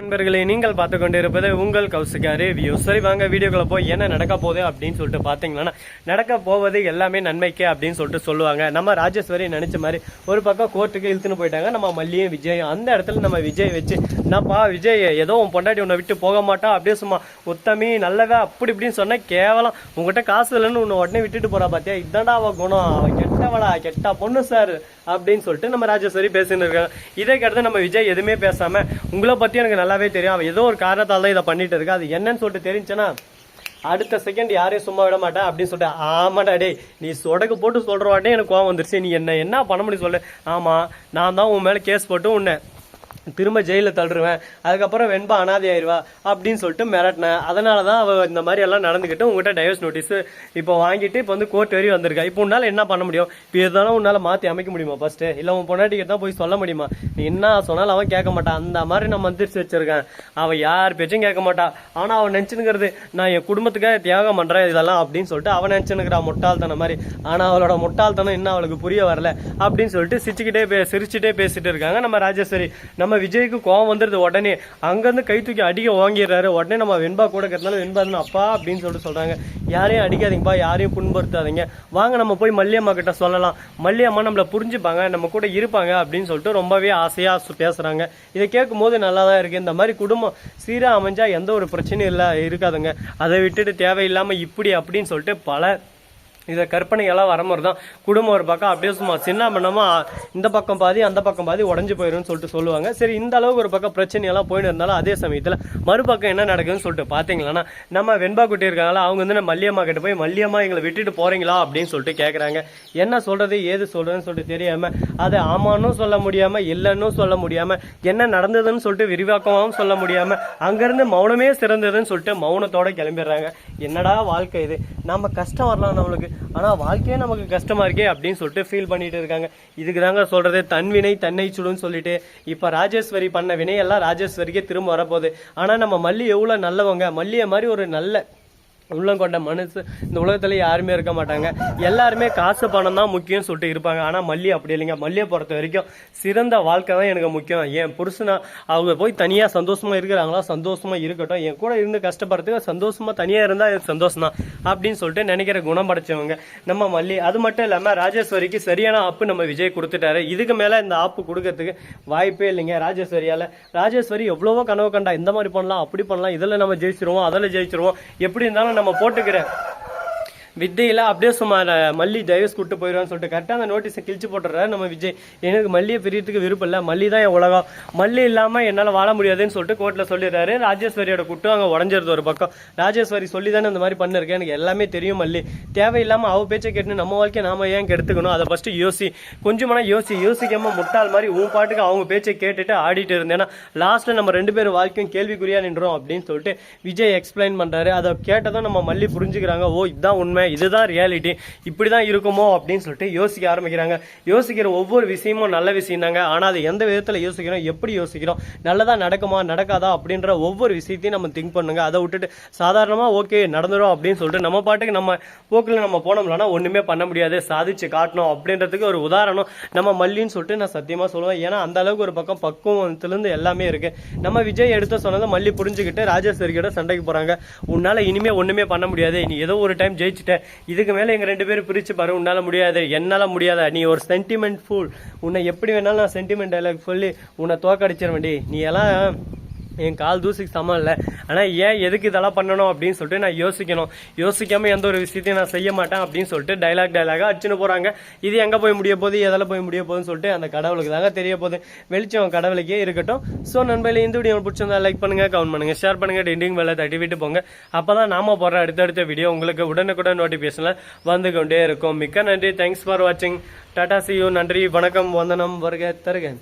நண்பர்களே நீங்கள் பார்த்து கொண்டிருப்பது உங்கள் கௌசிகா ரிவ்யூ சரி வாங்க வீடியோக்குள்ள போய் என்ன நடக்க போகுது அப்படின்னு சொல்லிட்டு பார்த்தீங்கன்னா நடக்க போவது எல்லாமே நன்மைக்கு அப்படின்னு சொல்லிட்டு சொல்லுவாங்க. நம்ம ராஜேஸ்வரி நினைச்ச மாதிரி ஒரு பக்கம் கோர்ட்டுக்கு இழுத்துன்னு போயிட்டாங்க. நம்ம மல்லியும் விஜய் அந்த இடத்துல நம்ம விஜய் வச்சு என்னப்பா விஜய் ஏதோ உன் பொண்டாட்டி உன்னை விட்டு போக மாட்டா? அப்படியே சும்மா உத்தமி நல்லவே அப்படி இப்படின்னு சொன்னால் கேவலம். உங்ககிட்ட காசு இல்லைன்னு உன்னை உடனே விட்டுட்டு போறா பார்த்தியா இதான்டா அவ குணம். என்னவளா கெட்டா பொண்ணு சார் அப்படின்னு சொல்லிட்டு நம்ம ராஜேஸ்வரி பேசின்னு இருக்காங்க இதை நம்ம விஜய் எதுவுமே பேசாம உங்களை பத்தி எனக்கு நல்லாவே தெரியும். அவன் ஏதோ ஒரு காரணத்தால் தான் இதை பண்ணிட்டு இருக்கா அது என்னன்னு சொல்லிட்டு தெரிஞ்சுன்னா அடுத்த செகண்ட் யாரையும் சும்மா விட மாட்டேன் அப்படின்னு சொல்லிட்டு ஆமாடா டேய் நீ சொடக்கு போட்டு சொல்கிறவாட்டே எனக்கு கோவம் வந்துருச்சு. நீ என்ன என்ன பண்ண முடியும் சொல்லு. ஆமாம் நான் தான் உன் மேலே கேஸ் போட்டு உன்னை திரும்ப ஜெயிலில் தள்ளுருவேன். அதுக்கப்புறம் வெண்பா அனாதை ஆயிடுவா அப்படின்னு சொல்லிட்டு மிரட்டினேன். அதனால தான் அவள் இந்த மாதிரி எல்லாம் நடந்துக்கிட்டு உங்ககிட்ட டைவர்ஸ் நோட்டீஸ் இப்போ வாங்கிட்டு இப்போ வந்து கோர்ட் வரையும் வந்திருக்கா. இப்போ உன்னால் என்ன பண்ண முடியும்? இப்போ எதாலும் உன்னால் மாற்றி அமைக்க முடியுமா ஃபஸ்ட்டு இல்லை உன் பொண்டாட்டிக்கு தான் போய் சொல்ல முடியுமா? நீ என்ன சொன்னாலும் அவன் கேட்க மாட்டான் அந்த மாதிரி நான் மந்திரிச்சு வச்சிருக்கேன். அவள் யார் பேச்சும் கேட்க மாட்டான் ஆனால் அவன் நினச்சினுங்கிறது நான் என் குடும்பத்துக்காக தியாகம் பண்ணுறேன் இதெல்லாம் அப்படின்னு சொல்லிட்டு அவன் நினச்சினுக்கிறா முட்டாள்தனம் மாதிரி. ஆனால் அவளோட முட்டாள்தனம் இன்னும் அவளுக்கு புரிய வரல அப்படின்னு சொல்லிட்டு சிரிச்சுக்கிட்டே பே சிரிச்சுட்டே பேசிட்டு இருக்காங்க நம்ம ராஜேஸ்வரி. நம்ம விஜய்க்கு கோவம் வந்துடுது உடனே அங்கேருந்து கை தூக்கி அடிக்க வாங்கிடுறாரு. உடனே நம்ம வெண்பா கூட இருக்கிறதுனால வெண்பா அப்பா அப்படின்னு சொல்லிட்டு சொல்கிறாங்க யாரையும் அடிக்காதீங்கப்பா யாரையும் புண்படுத்தாதீங்க. வாங்க நம்ம போய் மல்லியம்மா கிட்ட சொல்லலாம். மல்லியம்மா நம்மளை புரிஞ்சுப்பாங்க நம்ம கூட இருப்பாங்க அப்படின்னு சொல்லிட்டு ரொம்பவே ஆசையாக பேசுகிறாங்க இதை கேட்கும் போது நல்லா தான் இருக்குது இந்த மாதிரி குடும்பம் சீராக அமைஞ்சால் எந்த ஒரு பிரச்சனையும் இல்லை இருக்காதுங்க. அதை விட்டுட்டு தேவையில்லாமல் இப்படி அப்படின்னு சொல்லிட்டு பல இதை கற்பனையெல்லாம் வர மாதிரி தான் குடும்பம் ஒரு பக்கம் அப்படியே சும்மா சின்ன பண்ணாம இந்த பக்கம் பாதி அந்த பக்கம் பாதி உடஞ்சி போயிடும்னு சொல்லிட்டு சொல்லுவாங்க. சரி இந்த அளவுக்கு ஒரு பக்கம் பிரச்சனையெல்லாம் போயிட்டு இருந்தாலும் அதே சமயத்தில் மறுபக்கம் என்ன நடக்குதுன்னு சொல்லிட்டு பார்த்தீங்களன்னா நம்ம வெண்பா குட்டி இருக்காங்களா அவங்க வந்து நம்ம மல்லியம்மா கிட்ட போய் மல்லியம்மா எங்களை விட்டுட்டு போறீங்களா? அப்படின்னு சொல்லிட்டு கேட்குறாங்க என்ன சொல்றது ஏது சொல்றதுன்னு சொல்லிட்டு தெரியாம அதை ஆமான்னு சொல்ல முடியாம இல்லைன்னு சொல்ல முடியாம என்ன நடந்ததுன்னு சொல்லிட்டு விரிவாக்கமாகவும் சொல்ல முடியாம அங்கிருந்து மௌனமே சிறந்ததுன்னு சொல்லிட்டு மௌனத்தோட கிளம்பிடுறாங்க. என்னடா வாழ்க்கை இது? நம்ம கஷ்டம் வரலாம் நம்மளுக்கு. ஆனால் வாழ்க்கையே நமக்கு கஷ்டமா இருக்கே அப்படின்னு சொல்லிட்டு ஃபீல் பண்ணிட்டு இருக்காங்க. இதுக்கு தாங்க சொல்றது. தன் வினை தன்னை சுடுன்னு சொல்லிட்டு. இப்போ ராஜேஸ்வரி பண்ண வினை எல்லாம் ராஜேஸ்வரிக்கே திரும்ப வரப்போகுது. ஆனால் நம்ம மல்லி எவ்வளோ நல்லவங்க? மல்லியை மாதிரி ஒரு நல்ல உள்ளம் கொண்ட மனசு இந்த உலகத்துல யாருமே இருக்க மாட்டாங்க. எல்லாருமே காசு பணம் தான் முக்கியம் சொல்லிட்டு இருப்பாங்க. ஆனா மல்லி அப்படி இல்லைங்க. மல்லியை பொறுத்த வரைக்கும் சிறந்த வாழ்க்கை தான் எனக்கு முக்கியம். என் புருஷனா அவங்க போய் தனியா சந்தோஷமா இருக்கிறாங்களா? சந்தோஷமா இருக்கட்டும். என் கூட இருந்து கஷ்டப்படுறதுக்கு சந்தோஷமா தனியா இருந்தா எனக்கு சந்தோஷம் தான் அப்படின்னு சொல்லிட்டு நினைக்கிற குணம் படைச்சவங்க நம்ம மல்லி. அது மட்டும் இல்லாம ராஜேஸ்வரிக்கு சரியான ஆப்பு நம்ம விஜய் கொடுத்துட்டாரு. இதுக்கு மேல இந்த ஆப்பு கொடுக்கறதுக்கு வாய்ப்பே இல்லைங்க ராஜேஸ்வரியால. ராஜேஸ்வரி எவ்வளவோ கனவு கண்டா இந்த மாதிரி பண்ணலாம் அப்படி பண்ணலாம் இதுல நம்ம ஜெயிச்சிருவோம் அதில் ஜெயிச்சிருவோம் எப்படி இருந்தாலும் நம்ம போட்டுக்கிறேன் வித்தையில அப்படியே சும்மா மல்லி டைவர்ஸ் கூட்டு போயிடுவான்னு சொல்லிட்டு கரெக்டாக அந்த நோட்டீஸை கிழிச்சு போட்டுறாரு நம்ம விஜய். எனக்கு மல்லியை பிரியறதுக்கு விருப்பம் இல்லை. மல்லி தான் என் உலகம். மல்லி இல்லாமல் என்னால் வாழ முடியாதுன்னு சொல்லிட்டு கோர்ட்டில் சொல்லிடுறாரு. ராஜேஸ்வரியோட குட்டும் அங்கே உடஞ்சிருது ஒரு பக்கம். ராஜேஸ்வரி சொல்லி தானே இந்த மாதிரி பண்ணிருக்கேன் எனக்கு எல்லாமே தெரியும் மல்லி. தேவையில்லாமல் அவ பேச்சை கேட்டு நம்ம வாழ்க்கையை நாம ஏன் கெடுத்துக்கணும்? அதை ஃபஸ்ட்டு யோசி. கொஞ்சமான யோசி. யோசிக்காமல் முட்டாள் மாதிரி உன் பாட்டுக்கு அவங்க பேச்சை கேட்டுட்டு ஆடிட்டு இருந்தேன்னா லாஸ்ட்டில் நம்ம ரெண்டு பேரும் வாழ்க்கையும் கேள்விக்குறியா நின்றோம் அப்படின்னு சொல்லிட்டு விஜய் எக்ஸ்பிளைன் பண்ணுறாரு அதை கேட்டதும் நம்ம மல்லி புரிஞ்சுக்கிறாங்க. ஓ இதுதான் உண்மை. இதுதான் ரியாலிட்டி இப்படி தான் இருக்குமோ அப்படின்னு சொல்லிட்டு யோசிக்க ஆரம்பிக்கிறாங்க. யோசிக்கிற ஒவ்வொரு விஷயமும் நல்ல விஷயம் தாங்க. ஆனால் அது எந்த விதத்தில் யோசிக்கிறோம் எப்படி யோசிக்கிறோம் நல்லதாக நடக்குமா நடக்காதா அப்படின்ற ஒவ்வொரு விஷயத்தையும் நம்ம திங்க் பண்ணுங்க. அதை விட்டுட்டு சாதாரணமாக ஓகே நடந்துடும் அப்படின்னு சொல்லிட்டு நம்ம பாட்டுக்கு நம்ம போக்கில் நம்ம போனோம்லனா ஒன்றுமே பண்ண முடியாது. சாதிச்சு காட்டணும் அப்படின்றதுக்கு ஒரு உதாரணம் நம்ம மல்லின்னு சொல்லிட்டு நான் சத்தியமாக சொல்லுவேன். ஏன்னா அந்த அளவுக்கு ஒரு பக்கம் பக்குவத்துலேருந்து எல்லாமே இருக்கு. நம்ம விஜய் எடுத்து சொன்னதை மல்லி புரிஞ்சுக்கிட்டு ராஜேஸ்வரி கிட்ட சண்டைக்கு போகிறாங்க உன்னால் இனிமே ஒன்றுமே பண்ண முடியாது. நீ ஏதோ ஒரு டைம் ஜெயிச்சிட்ட. இதுக்கு மேல எங்க ரெண்டு பேரும் பிரிச்சு பாரு உன்னால முடியாது என்னால முடியாத நீ ஒரு சென்டிமெண்ட் ஃபுல் உன்னை எப்படி வேணாலும் நான் சென்டிமெண்ட் டைலாக் சொல்லி உன்னை தோக்கடிச்சிருவேன்டி நீ எல்லாம் என் கால் தூசிக்கு சமம் இல்லை. ஆனால் ஏன் எதுக்கு இதெல்லாம் பண்ணணும் அப்படின்னு சொல்லிட்டு நான் யோசிக்கணும். யோசிக்காமல் எந்த ஒரு விஷயத்தையும் நான் செய்ய மாட்டேன் அப்படின்னு சொல்லிட்டு டைலாக் டைலாக அடிச்சுன்னு போகிறாங்க இது எங்கே போய் முடிய போகுது? எதில் போய் முடிய போகுதுன்னு சொல்லிட்டு அந்த கடவுளுக்கு தாங்க தெரிய போகுது. வெளிச்சம் கடவுளுக்கே இருக்கட்டும். ஸோ நண்பர்களே இந்த வீடியோ பிடிச்சிருந்தா லைக் பண்ணுங்கள் கமெண்ட் பண்ணுங்கள் ஷேர் பண்ணுங்கள் டிண்டிங் வேலை தட்டி விட்டு போங்க. அப்போ தான் நாம போகிற அடுத்தடுத்த வீடியோ உங்களுக்கு உடனுக்குடன் நோட்டிஃபிகேஷனில் வந்து கொண்டே இருக்கும். மிக்க நன்றி. தேங்க்ஸ் ஃபார் வாட்சிங் டாடா சியூ நன்றி. வணக்கம். வந்தனம். வருக தருகன்